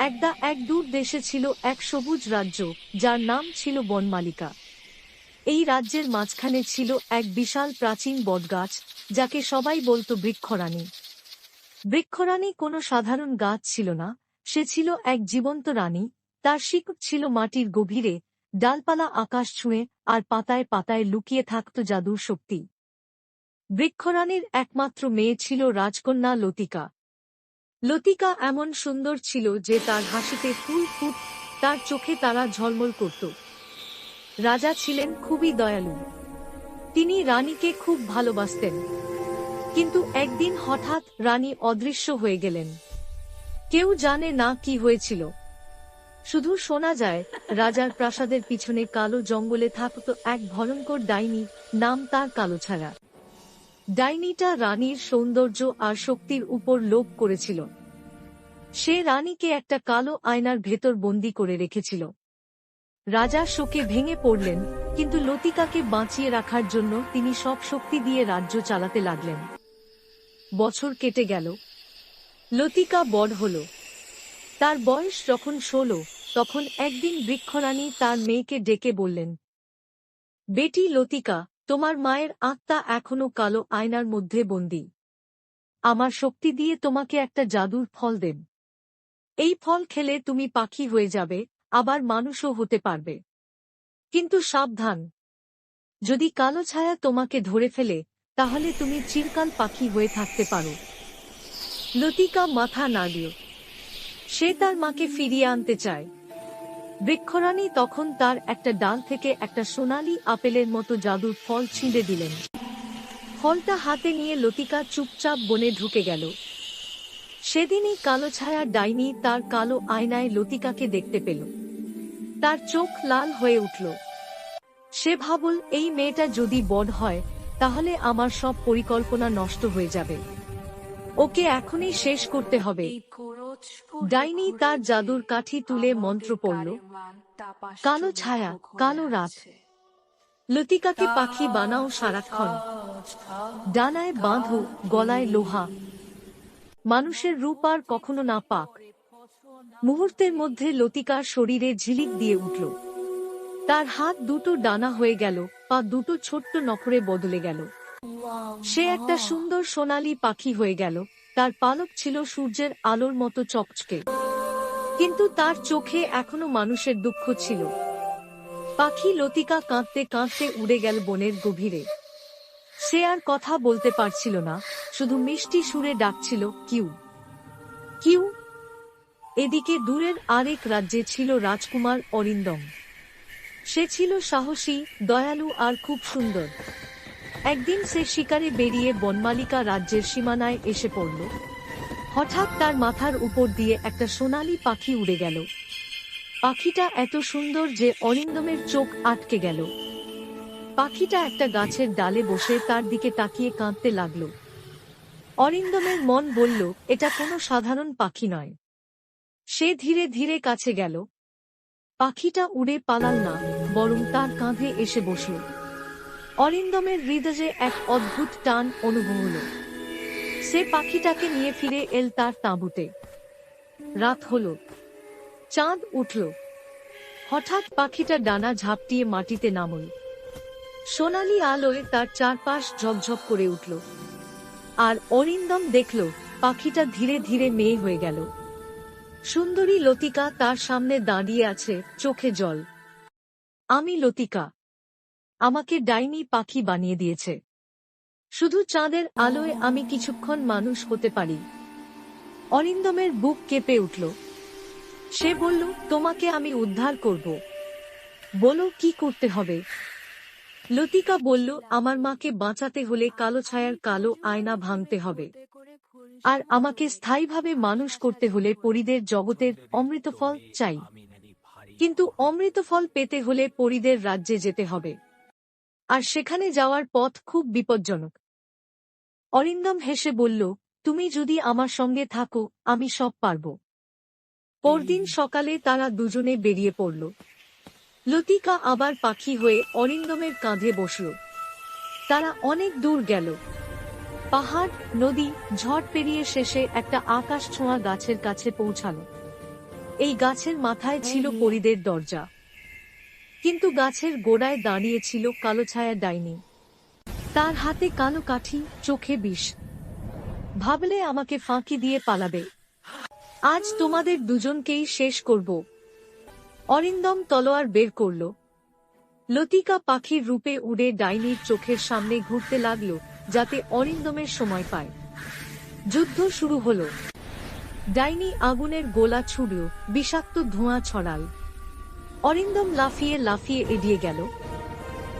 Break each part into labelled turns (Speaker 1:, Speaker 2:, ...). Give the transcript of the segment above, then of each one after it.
Speaker 1: একদা এক দূর দেশে ছিল এক সবুজ রাজ্য, যার নাম ছিল বনমালিকা। এই রাজ্যের মাঝখানে ছিল এক বিশাল প্রাচীন বটগাছ, যাকে সবাই বলতো বৃক্ষরানী। বৃক্ষরানী কোনো সাধারণ গাছ ছিল না, সে ছিল এক জীবন্ত রানী, তার শিকড় ছিল মাটির গভীরে, ডালপালা আকাশ ছুঁয়ে আর পাতায় পাতায় লুকিয়ে থাকত জাদুর শক্তি। বৃক্ষরানীর একমাত্র মেয়ে ছিল রাজকন্যা লতিকা লতিকা এমন সুন্দর ছিল যে তার হাসিতে ফুল ফুট, তার চোখে তারা ঝলমল করত। রাজা ছিলেন খুবই দয়ালু। তিনি রানীকে খুব ভালোবাসতেন। কিন্তু একদিন হঠাৎ রানী অদৃশ্য হয়ে গেলেন। কেউ জানে না কি হয়েছিল। শুধু শোনা যায়, রাজার প্রাসাদের পিছনে কালো জঙ্গলে থাকত এক ভয়ঙ্কর ডাইনি, নাম তার কালো ছাড়া ডাইনিটা রানীর সৌন্দর্য আর শক্তির উপর লোভ করেছিল। সে রানীকে একটা কালো আয়নার ভেতর বন্দি করে রেখেছিল। রাজা শোকে ভেঙে পড়লেন, কিন্তু লতিকাকে বাঁচিয়ে রাখার জন্য তিনি সব শক্তি দিয়ে রাজ্য চালাতে লাগলেন। বছর কেটে গেল। লতিকা বড় হল। তার বয়স যখন ষোলো, তখন একদিন বৃক্ষরানী তার মেয়েকে ডেকে বললেন, বেটি লতিকা তোমার মায়ের আত্মা এখনও কালো আয়নার মধ্যে বন্দী। আমার শক্তি দিয়ে তোমাকে একটা জাদুর ফল দেব। এই ফল খেলে তুমি পাখি হয়ে যাবে, আবার মানুষও হতে পারবে। কিন্তু সাবধান। যদি কালো ছায়া তোমাকে ধরে ফেলে, তাহলে তুমি চিরকাল পাখি হয়ে থাকতে পারো। লতিকা মাথা নাড়ল সে তার মাকে ফিরিয়ে আনতে চায়। বৃক্ষরানী তখন তার একটা ডাল থেকে একটা সোনালী আপেলের মতো জাদুর ফল ছিঁড়ে দিলেন। ফলটা হাতে নিয়ে লতিকা চুপচাপ বনে ঢুকে গেল। সেদিনই কালো ছায়া ডাইনি তার কালো আয়নায় লতিকাকে দেখতে পেল। তার চোখ লাল হয়ে উঠল। সে ভাবল, এই মেয়েটা যদি বড় হয়, তাহলে আমার সব পরিকল্পনা নষ্ট হয়ে যাবে। ওকে এখনই শেষ করতে হবে। ডাইনি তার জাদুর কাঠি তুলে মন্ত্র পড়ল, কালো ছায়া, কালো রাত। লতিকাকে পাখি বানাও সারাক্ষণ। ডানায় বাঁধো, গলায় লোহা। মানুষের রূপ আর কখনো না পাক। মুহূর্তের মধ্যে লতিকার শরীরে ঝিলিক দিয়ে উঠল। তার হাত দুটো ডানা হয়ে গেল, পা দুটো ছোট্ট নখরে বদলে গেল। সে একটা সুন্দর সোনালী পাখি হয়ে গেল। তার পালক ছিল সূর্যের আলোর মতো চকচকে। কিন্তু তার চোখে এখনও মানুষের দুঃখ ছিল। পাখি লতিকা কাঁদতে কাঁদতে উড়ে গেল বনের গভীরে। সে আর কথা বলতে পারছিল না, শুধু মিষ্টি সুরে ডাকছিল, কিউ। কিউ? এদিকে দূরের আরেক রাজ্যে ছিল রাজকুমার অরিন্দম। সে ছিল সাহসী, দয়ালু আর খুব সুন্দর। একদিন সে শিকারে বেরিয়ে বনমালিকা রাজ্যের সীমানায় এসে পড়ল। হঠাৎ তার মাথার উপর দিয়ে একটা সোনালী পাখি উড়ে গেল। পাখিটা এত সুন্দর যে অরিন্দমের চোখ আটকে গেল। পাখিটা একটা গাছের ডালে বসে তার দিকে তাকিয়ে কাঁদতে লাগল। অরিন্দমের মন বলল, এটা কোনো সাধারণ পাখি নয়। সে ধীরে ধীরে কাছে গেল। পাখিটা উড়ে পালাল না, বরং তার কাঁধে এসে বসল। অরিন্দমের হৃদয়ে এক অদ্ভুত টান অনুভব হল। সে পাখিটাকে নিয়ে ফিরে এল তার তাঁবুতে। রাত হল। চাঁদ উঠল। হঠাৎ পাখিটা ডানা ঝাপটিয়ে মাটিতে নামল। সোনালি আলোয় তার চারপাশ ঝকঝক করে উঠল। আর অরিন্দম দেখল, পাখিটা ধীরে ধীরে মেয়ে হয়ে গেল। সুন্দরী লতিকা তার সামনে দাঁড়িয়ে আছে চোখে জল। আমি লতিকা। আমাকে ডাইনি পাখি বানিয়ে দিয়েছে। শুধু চাঁদের আলোয় আমি কিছুক্ষণ মানুষ হতে পারি। অরিন্দমের বুক কেঁপে উঠল। সে বলল, তোমাকে আমি উদ্ধার করব। বলো, কি করতে হবে? লতিকা বলল, আমার মাকে বাঁচাতে হলে কালো ছায়ার কালো আয়না ভাঙতে হবে। আর আমাকে স্থায়ীভাবে মানুষ করতে হলে পরিদের জগতের অমৃতফল চাই। কিন্তু অমৃতফল পেতে হলে পরিদের রাজ্যে যেতে হবে। আর সেখানে যাওয়ার পথ খুব বিপজ্জনক। অরিন্দম হেসে বলল তুমি যদি আমার সঙ্গে থাকো আমি সব পারব। পরদিন সকালে তারা দুজনে বেরিয়ে পড়ল। লতিকা আবার পাখি হয়ে অরিন্দমের কাঁধে বসল। তারা অনেক দূর গেল। পাহাড় নদী ঝড় পেরিয়ে শেষে একটা আকাশ ছোঁয়া গাছের কাছে পৌঁছালো। এই গাছের মাথায় ছিল পরিদের দরজা। কিন্তু গাছের গোড়ায় দাঁড়িয়েছিল কালো ছায়া ডাইনি। তার হাতে কালো কাঠি, চোখে বিষ। ভাবলে আমাকে ফাঁকি দিয়ে পালাবে। আজ তোমাদের দুজনকেই শেষ করব। অরিন্দম তলোয়ার বের করল। লতিকা পাখির রূপে উড়ে ডাইনির চোখের সামনে ঘুরতে লাগল, যাতে অরিন্দমের সময় পায়। যুদ্ধ শুরু হলো। ডাইনি আগুনের গোলা ছুড়ল, বিষাক্ত ধোঁয়া ছড়াল। অরিন্দম লাফিয়ে লাফিয়ে এড়িয়ে গেল।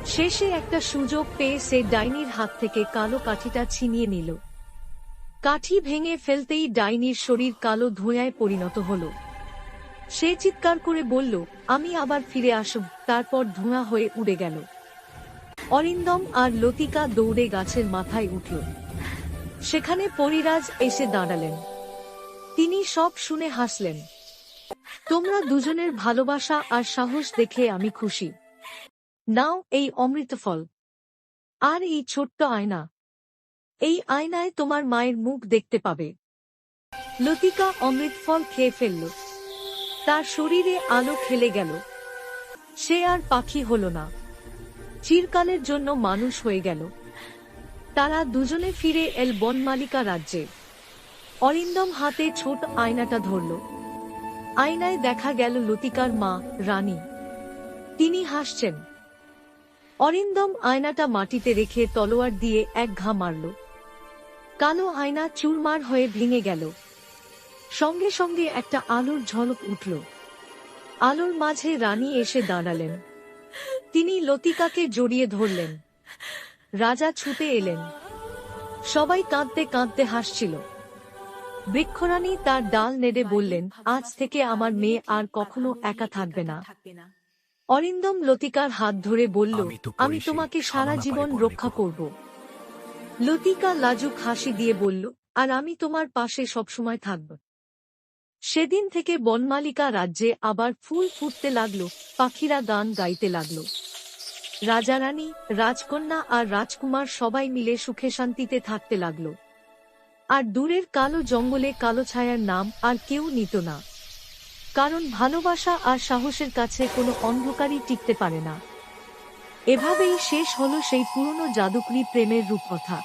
Speaker 1: শেষে একটা সুযোগ পেয়ে সে ডাইনির হাত থেকে কালো কাঠিটা ছিনিয়ে নিল। কাঠি ভেঙে ফেলতেই ডাইনির শরীর কালো ধোঁয়ায় পরিণত হল। সে চিৎকার করে বলল, আমি আবার ফিরে আসব। তারপর ধোঁয়া হয়ে উড়ে গেল। অরিন্দম আর লতিকা দৌড়ে গাছের মাথায় উঠল। সেখানে পরিরাজ এসে দাঁড়ালেন। তিনি সব শুনে হাসলেন। তোমরা দুজনের ভালোবাসা আর সাহস দেখে আমি খুশি। নাও এই অমৃত ফল। আর এই ছোট্ট আয়না। এই আয়নায় তোমার মায়ের মুখ দেখতে পাবে। লতিকা অমৃত ফল খেয়ে ফেলল। তার শরীরে আলো খেলে গেল। সে আর পাখি হল না। চিরকালের জন্য মানুষ হয়ে গেল। তারা দুজনে ফিরে এল বনমালিকা রাজ্যে। অরিন্দম হাতে ছোট আয়নাটা ধরল। আয়নায় দেখা গেল লতিকার মা, রানী। তিনি হাসছেন। অরিন্দম আয়নাটা মাটিতে রেখে তলোয়ার দিয়ে এক ঘা মারল। কালো আয়না চুরমার হয়ে ভেঙে গেল। সঙ্গে সঙ্গে একটা আলোর ঝলক উঠল। আলোর মাঝে রানী এসে দাঁড়ালেন। তিনি লতিকাকে জড়িয়ে ধরলেন। রাজা ছুটে এলেন। সবাই কাঁদতে কাঁদতে হাসছিল। বৃক্ষরানী তার ডাল নেড়ে বললেন আজ থেকে আমার মেয়ে আর কখনো একা থাকবে না। অরিন্দম লতিকার হাত ধরে বলল
Speaker 2: আমি
Speaker 1: তোমাকে সারা জীবন রক্ষা করব। লতিকা লাজুক হাসি দিয়ে বলল আর আমি তোমার পাশে সবসময় থাকব। সেদিন থেকে বনমালিকা রাজ্যে আবার ফুল ফুটতে লাগল পাখিরা গান গাইতে লাগল। রাজা রানী রাজকন্যা আর রাজকুমার সবাই মিলে সুখে শান্তিতে থাকতে লাগল। আর দূরের কালো জঙ্গলে কালো ছায়ার নাম আর কেউ নিত না। কারণ ভালোবাসা আর সাহসের কাছে কোনো অন্ধকারই টিকতে পারে না। এভাবেই শেষ হলো সেই পুরনো জাদুকরি প্রেমের রূপকথা।